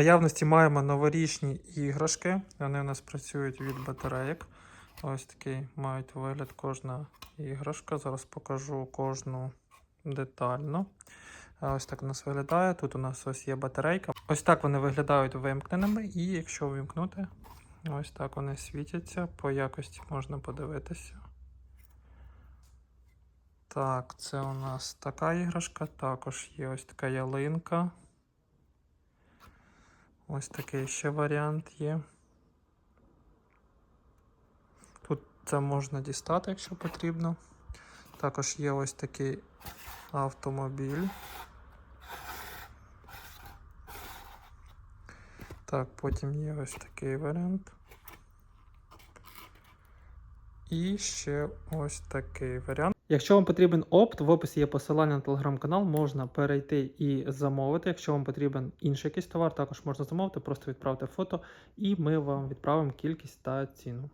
Наявності маємо новорічні іграшки. Вони у нас працюють від батарейок. Ось такий мають вигляд кожна іграшка. Зараз покажу кожну детально. Ось так у нас виглядає. Тут у нас ось є батарейка. Ось так вони виглядають вимкненими, і якщо вимкнути, ось так вони світяться. По якості можна подивитися. Так, це у нас така іграшка. Також є ось така ялинка. Ось такий ще варіант є. Тут це можна дістати, якщо потрібно. Також є ось такий автомобіль. Так, потім є ось такий варіант. І ще ось такий варіант. Якщо вам потрібен опт, в описі є посилання на телеграм-канал, можна перейти і замовити. Якщо вам потрібен інший якийсь товар, також можна замовити, просто відправте фото, і ми вам відправимо кількість та ціну.